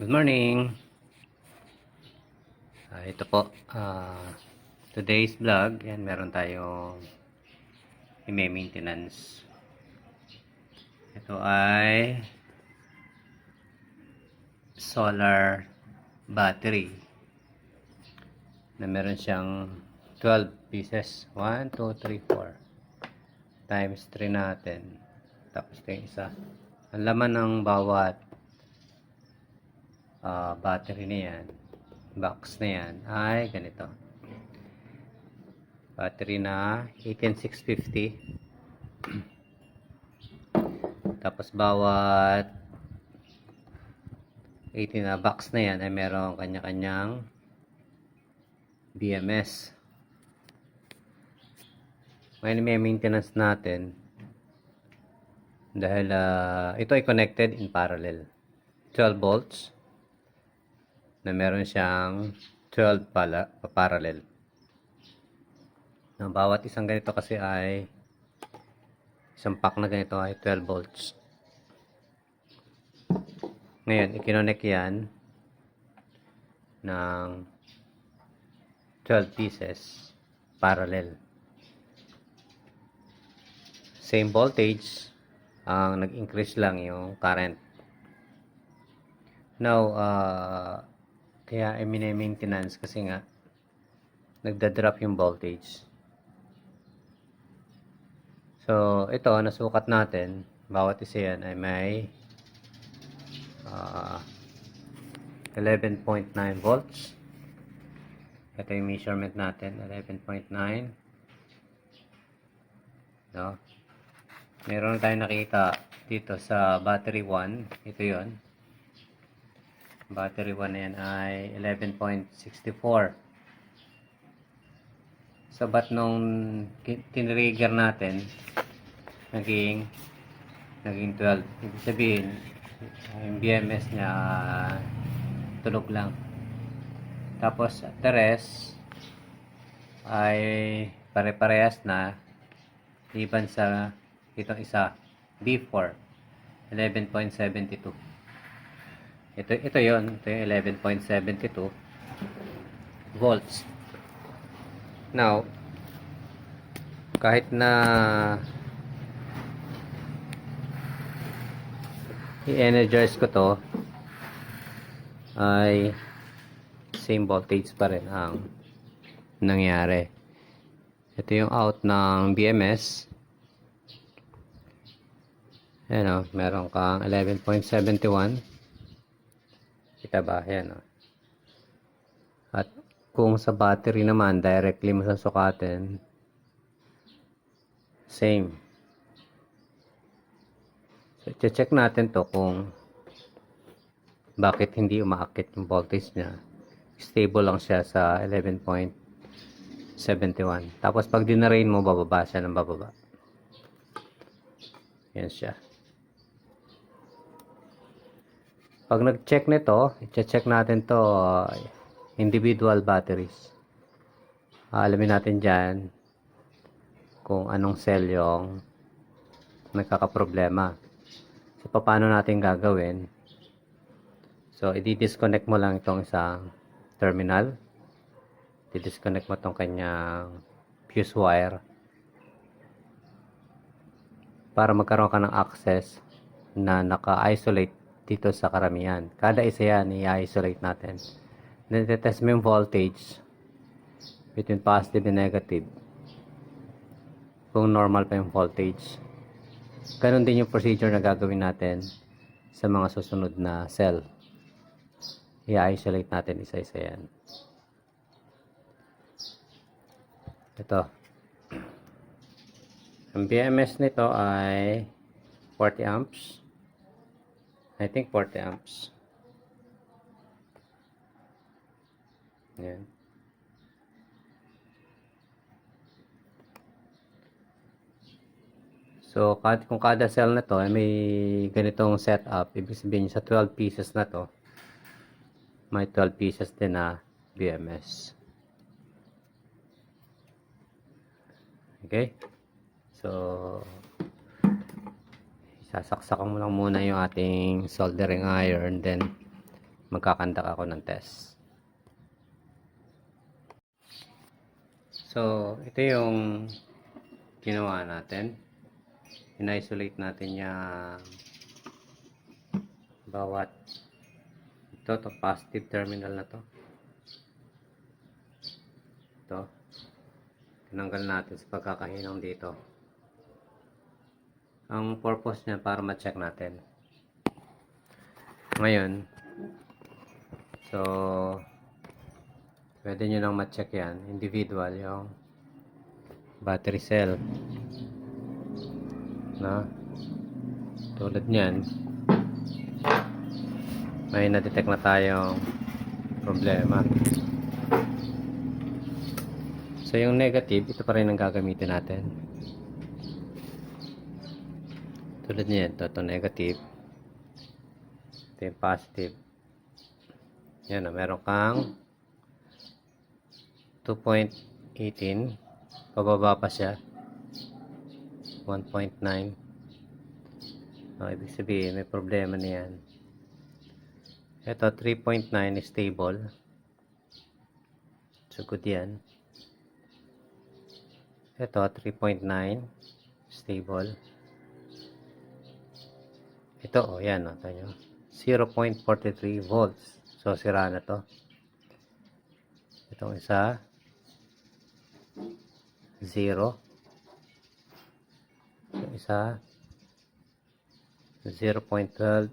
Good morning. Ah, ito po, ah, today's vlog, yan, meron tayong i-maintenance. Ito ay solar battery na meron siyang 12 pieces. 1, 2, 3, 4 times 3 natin. Tapos ito yung isa. Ang laman ng bawat ah, battery na yan, box na yan, ay ganito. Battery na 18650. Tapos bawat 18 na box na yan ay merong kanya-kanyang BMS. Ngayon may maintenance natin dahil ah, ito ay connected in parallel. 12 volts na meron siyang 12 pala, parallel. Na bawat isang ganito kasi ay isang pack na ganito ay 12 volts. Ngayon, ikinonek yan ng 12 pieces parallel. Same voltage, ang nag-increase lang yung current. Now, uh, kaya ay mini-maintenance kasi nga nagda-drop yung voltage. So, ito, nasukat natin, bawat isa yan ay may uh, 11.9 volts. Ito yung measurement natin, 11.9. No? Meron tayong nakita dito sa battery 1. Ito yon Battery 1 na yan ay 11.64. So, ba't nung tinrigger natin, naging, naging 12. Ibig sabihin, yung BMS niya, tulog lang. Tapos, the rest, ay pare-parehas na, liban sa itong isa, B4, 11.72. Ito, ito yon ito yung 11.72 volts. Now, kahit na i-energize ko to ay same voltage pa rin ang nangyari. Ito yung out ng BMS. Ayan o, meron kang 11.71. Kita ba? Ayan o. At kung sa battery naman, directly mo susukatin, same. So, check natin to kung bakit hindi umaakit yung voltage niya. Stable lang siya sa 11.71. Tapos pag dinarain mo, bababa siya ng bababa. Yan siya. Pag nag-check nito, i-check natin to uh, individual batteries. Alamin natin dyan kung anong cell yung nagkakaproblema. So, paano natin gagawin? So, i-disconnect mo lang itong isang terminal. I-disconnect mo itong kanyang fuse wire para magkaroon ka ng access na naka-isolate dito sa karamihan. Kada isa yan, i-isolate natin. Then, test mo yung voltage between positive and negative. Kung normal pa yung voltage. Ganon din yung procedure na gagawin natin sa mga susunod na cell. I-isolate natin isa-isa yan. Ito. Ang BMS nito ay 40 amps. I think 40 amps. Yan. So, kung kada cell na to ay may ganitong setup, ibig sabihin sa 12 pieces na to, may 12 pieces din na BMS. Okay? So, sasaksakan mo lang muna yung ating soldering iron, then magkakandak ako ng test. So, ito yung ginawa natin. In-isolate natin yung bawat ito, to positive terminal na to. Ito. Tinanggal natin sa pagkakahinang dito. Ang purpose niya para ma-check natin. Ngayon, so, pwede nyo lang ma-check yan. Individual yung battery cell. Na? Tulad niyan, may na-detect na tayong problema. So, yung negative, ito pa rin ang gagamitin natin. Tulad niyan, ito, ito negative. Ito yung positive. Yan na, meron kang 2.18. Pababa pa siya. 1.9. Oh, ibig sabihin, may problema na yan. Ito, 3.9 is stable. So, good yan. Ito, 3.9 stable. Ito, oh, yan, oh, tayo. 0.43 volts. So, sira na to. Itong isa, 0. Itong isa, 0.12.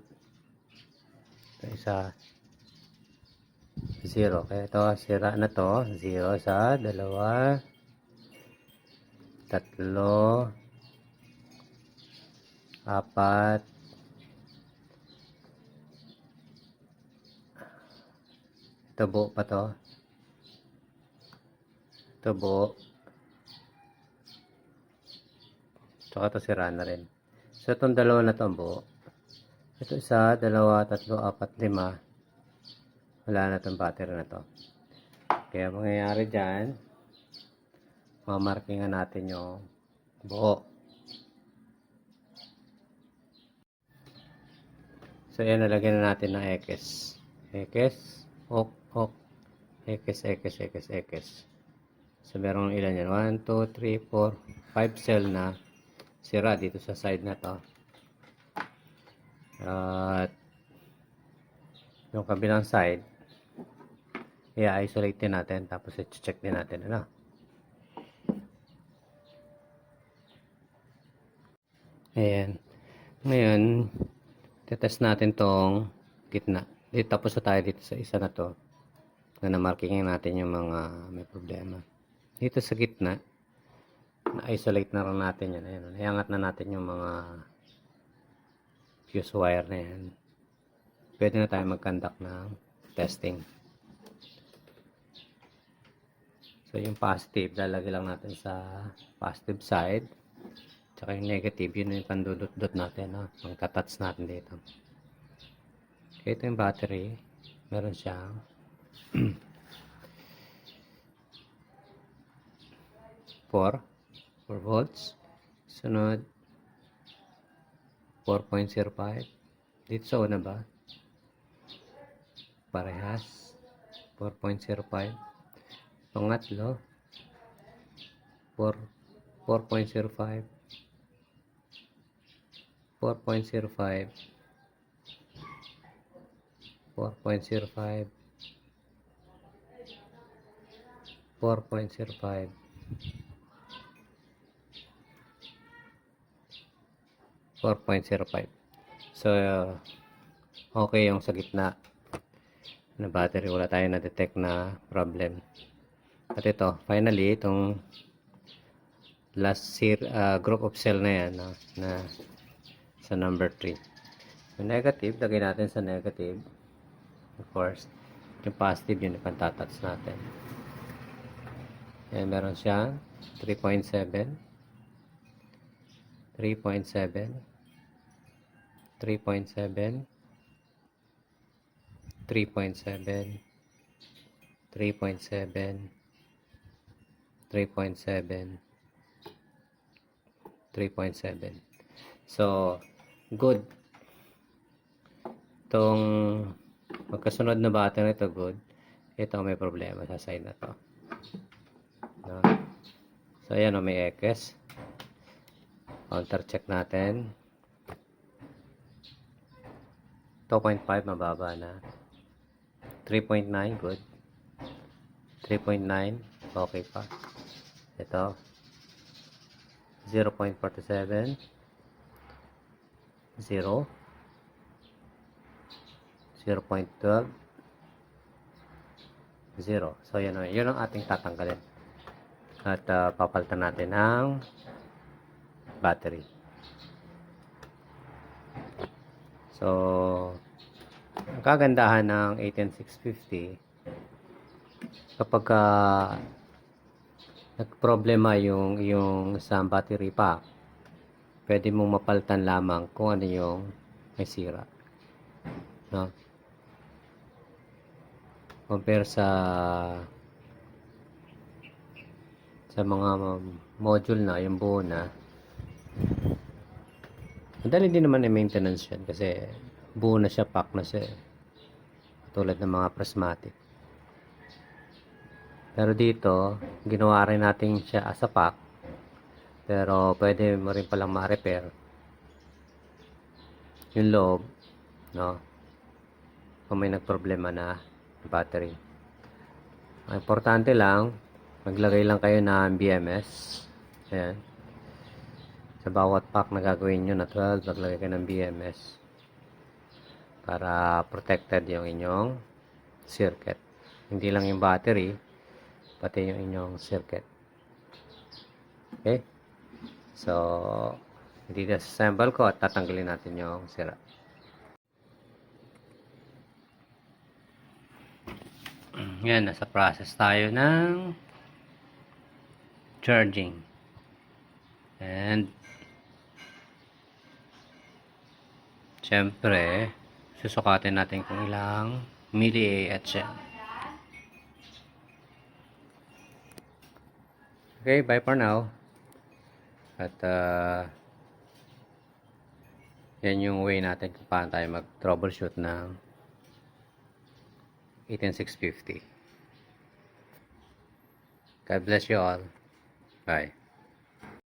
Itong isa, 0. Kaya ito, sira na to. 0 sa dalawa, tatlo, apat, ito buo pa to. Ito buo. Tsaka ito sira na rin. So, itong dalawa na to buo. Ito isa, dalawa, tatlo, apat, lima. Wala na itong battery na to. Kaya mangyayari dyan, mamarkingan natin yung buo. So, yan, nalagyan na natin ng X. X, ok, ok, X, X, X, X. So, meron ilan yan? 1, 2, 3, 4, 5 cell na sira dito sa side na to. At yung kabilang side, i-isolate din natin tapos i-check din natin ano. Ayan. Ngayon, test natin tong gitna. Dito tapos na tayo dito sa isa na to. Na na-marking natin yung mga may problema. Dito sa gitna, na-isolate na rin natin yan. Ayan, nayangat na natin yung mga fuse wire na yan. Pwede na tayo mag-conduct ng testing. So, yung positive, lalagay lang natin sa positive side. Tsaka yung negative, yun yung pandudot-dot natin, no? Ang tatats natin dito. Ito yung battery. Meron siyang four, 4 volts. Sunod, 4.05. Dito sa una ba? Parehas. 4.05. Pangatlo, 4, 4.05. 4.05 4.05 4.05 4.05 so uh, okay yung sa gitna. Na battery wala tayo na detect na problem. At ito finally itong last seer, uh, group of cell na yan no, na sa number 3 yung negative lagay natin sa negative of course. Yung positive yun ipantatats natin. Ayan, meron siyang 3.7 3.7 3.7 3.7 3.7 3.7 3.7 so good. Tong Pagkasunod na battery ito, good. Ito may problema sa side na to. No? So, ayan o, may X. Counter check natin. 2.5 mababa na. 3.9 good. 3.9 okay pa. Ito 0.47 0 0.12 0 so yan, o. yun ang ating tatanggalin. At uh, papalitan natin ang battery. So ang kagandahan ng 18650 kapag uh, nagproblema yung yung sa battery pack pwede mong mapalitan lamang kung ano yung may sira. No compare sa sa mga module na yung buo na madali din naman yung maintenance yan kasi buo na siya pack na siya eh. tulad ng mga prismatic pero dito, ginawa rin natin siya as a pack. Pero pwede mo rin palang ma-repair. Yung loob, no? Kung may nagproblema na battery. Ang importante lang, maglagay lang kayo ng BMS. Ayan. Sa bawat pack na gagawin nyo na 12, maglagay kayo ng BMS. Para protected yung inyong circuit. Hindi lang yung battery, pati yung inyong circuit. Okay? So, i-disassemble ko at tatanggalin natin yung sira. Yan, nasa process tayo ng charging. And, syempre, susukatin natin kung ilang milliA at siya. Okay, bye for now. At uh, yan yung way natin kung paano tayo mag-troubleshoot ng 18650. God bless you all. Bye.